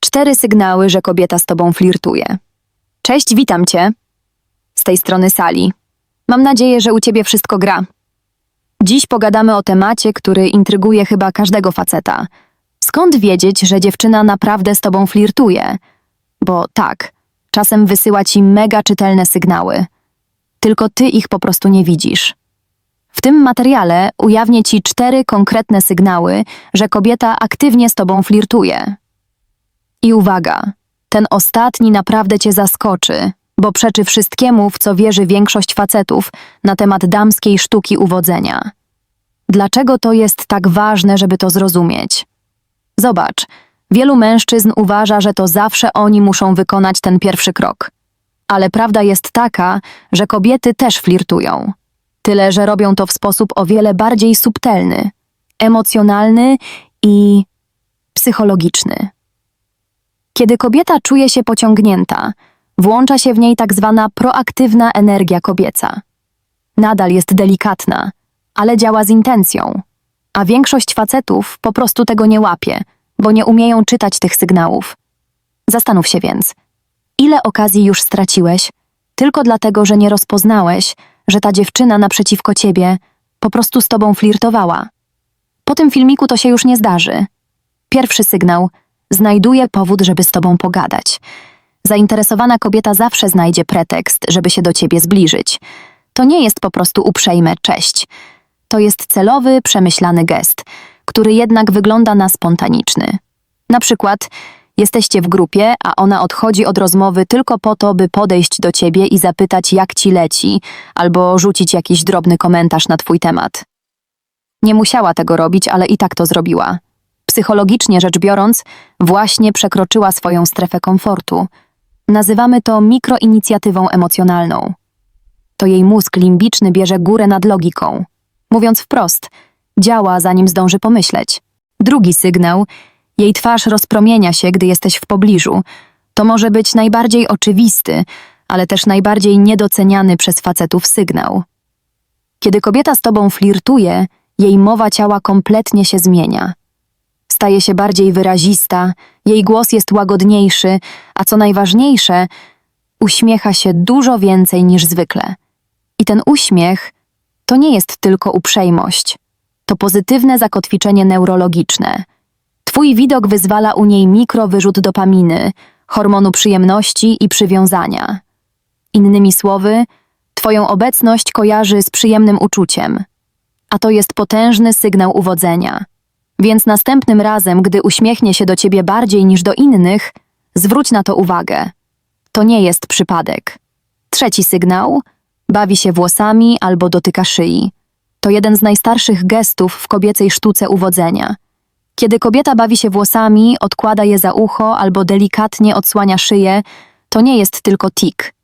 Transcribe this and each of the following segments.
Cztery sygnały, że kobieta z tobą flirtuje. Cześć, witam cię. Z tej strony sali. Mam nadzieję, że u ciebie wszystko gra. Dziś pogadamy o temacie, który intryguje chyba każdego faceta. Skąd wiedzieć, że dziewczyna naprawdę z tobą flirtuje? Bo tak, czasem wysyła ci mega czytelne sygnały. Tylko ty ich po prostu nie widzisz. W tym materiale ujawnię ci cztery konkretne sygnały, że kobieta aktywnie z tobą flirtuje. I uwaga, ten ostatni naprawdę cię zaskoczy, bo przeczy wszystkiemu, w co wierzy większość facetów na temat damskiej sztuki uwodzenia. Dlaczego to jest tak ważne, żeby to zrozumieć? Zobacz, wielu mężczyzn uważa, że to zawsze oni muszą wykonać ten pierwszy krok. Ale prawda jest taka, że kobiety też flirtują. Tyle, że robią to w sposób o wiele bardziej subtelny, emocjonalny i psychologiczny. Kiedy kobieta czuje się pociągnięta, włącza się w niej tak zwana proaktywna energia kobieca. Nadal jest delikatna, ale działa z intencją, a większość facetów po prostu tego nie łapie, bo nie umieją czytać tych sygnałów. Zastanów się więc, ile okazji już straciłeś, tylko dlatego, że nie rozpoznałeś, że ta dziewczyna naprzeciwko ciebie po prostu z tobą flirtowała. Po tym filmiku to się już nie zdarzy. Pierwszy sygnał znajduje powód, żeby z tobą pogadać. Zainteresowana kobieta zawsze znajdzie pretekst, żeby się do ciebie zbliżyć. To nie jest po prostu uprzejme cześć. To jest celowy, przemyślany gest, który jednak wygląda na spontaniczny. Na przykład, jesteście w grupie, a ona odchodzi od rozmowy tylko po to, by podejść do ciebie i zapytać, jak ci leci, albo rzucić jakiś drobny komentarz na twój temat. Nie musiała tego robić, ale i tak to zrobiła. Psychologicznie rzecz biorąc, właśnie przekroczyła swoją strefę komfortu. Nazywamy to mikroinicjatywą emocjonalną. To jej mózg limbiczny bierze górę nad logiką. Mówiąc wprost, działa zanim zdąży pomyśleć. Drugi sygnał, jej twarz rozpromienia się, gdy jesteś w pobliżu. To może być najbardziej oczywisty, ale też najbardziej niedoceniany przez facetów sygnał. Kiedy kobieta z tobą flirtuje, jej mowa ciała kompletnie się zmienia. Staje się bardziej wyrazista, jej głos jest łagodniejszy, a co najważniejsze, uśmiecha się dużo więcej niż zwykle. I ten uśmiech to nie jest tylko uprzejmość, to pozytywne zakotwiczenie neurologiczne. Twój widok wyzwala u niej mikrowyrzut dopaminy, hormonu przyjemności i przywiązania. Innymi słowy, Twoją obecność kojarzy z przyjemnym uczuciem, a to jest potężny sygnał uwodzenia. Więc następnym razem, gdy uśmiechnie się do ciebie bardziej niż do innych, zwróć na to uwagę. To nie jest przypadek. Trzeci sygnał bawi się włosami albo dotyka szyi. To jeden z najstarszych gestów w kobiecej sztuce uwodzenia. Kiedy kobieta bawi się włosami, odkłada je za ucho albo delikatnie odsłania szyję, to nie jest tylko tik.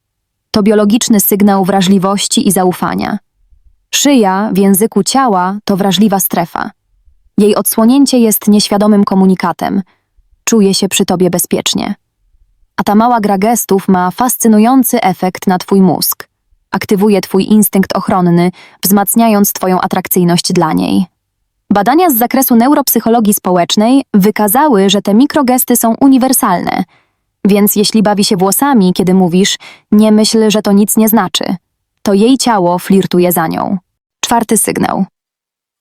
To biologiczny sygnał wrażliwości i zaufania. Szyja w języku ciała to wrażliwa strefa. Jej odsłonięcie jest nieświadomym komunikatem. Czuje się przy tobie bezpiecznie. A ta mała gra gestów ma fascynujący efekt na twój mózg. Aktywuje twój instynkt ochronny, wzmacniając twoją atrakcyjność dla niej. Badania z zakresu neuropsychologii społecznej wykazały, że te mikrogesty są uniwersalne. Więc jeśli bawi się włosami, kiedy mówisz, nie myśl, że to nic nie znaczy. To jej ciało flirtuje za nią. Czwarty sygnał.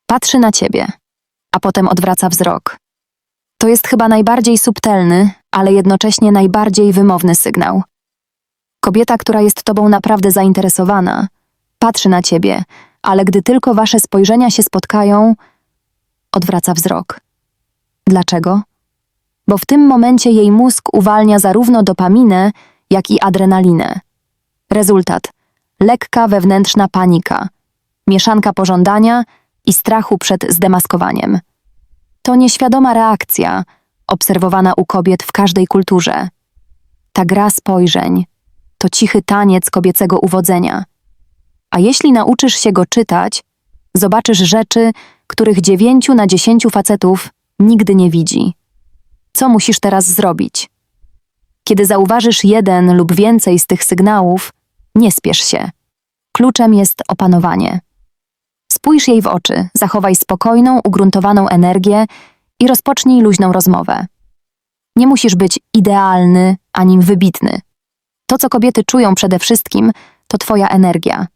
Patrzy na ciebie a potem odwraca wzrok. To jest chyba najbardziej subtelny, ale jednocześnie najbardziej wymowny sygnał. Kobieta, która jest tobą naprawdę zainteresowana, patrzy na ciebie, ale gdy tylko wasze spojrzenia się spotkają, odwraca wzrok. Dlaczego? Bo w tym momencie jej mózg uwalnia zarówno dopaminę, jak i adrenalinę. Rezultat: lekka wewnętrzna panika, mieszanka pożądania i strachu przed zdemaskowaniem. To nieświadoma reakcja, obserwowana u kobiet w każdej kulturze. Ta gra spojrzeń to cichy taniec kobiecego uwodzenia. A jeśli nauczysz się go czytać, zobaczysz rzeczy, których dziewięciu na dziesięciu facetów nigdy nie widzi. Co musisz teraz zrobić? Kiedy zauważysz jeden lub więcej z tych sygnałów, nie spiesz się. Kluczem jest opanowanie. Spójrz jej w oczy, zachowaj spokojną, ugruntowaną energię i rozpocznij luźną rozmowę. Nie musisz być idealny ani wybitny. To, co kobiety czują przede wszystkim, to Twoja energia.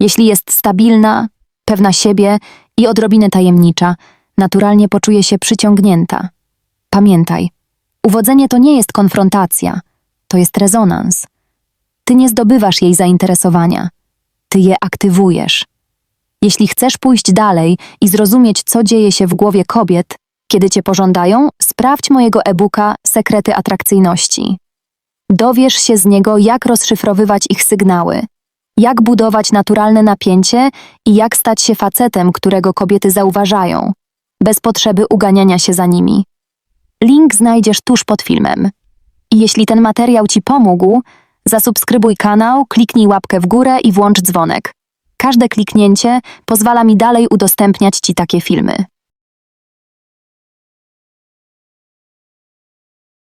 Jeśli jest stabilna, pewna siebie i odrobinę tajemnicza, naturalnie poczuje się przyciągnięta. Pamiętaj, uwodzenie to nie jest konfrontacja, to jest rezonans. Ty nie zdobywasz jej zainteresowania, ty je aktywujesz. Jeśli chcesz pójść dalej i zrozumieć, co dzieje się w głowie kobiet, kiedy cię pożądają, sprawdź mojego e-booka Sekrety Atrakcyjności. Dowiesz się z niego, jak rozszyfrowywać ich sygnały, jak budować naturalne napięcie i jak stać się facetem, którego kobiety zauważają, bez potrzeby uganiania się za nimi. Link znajdziesz tuż pod filmem. I jeśli ten materiał Ci pomógł, zasubskrybuj kanał, kliknij łapkę w górę i włącz dzwonek. Każde kliknięcie pozwala mi dalej udostępniać Ci takie filmy.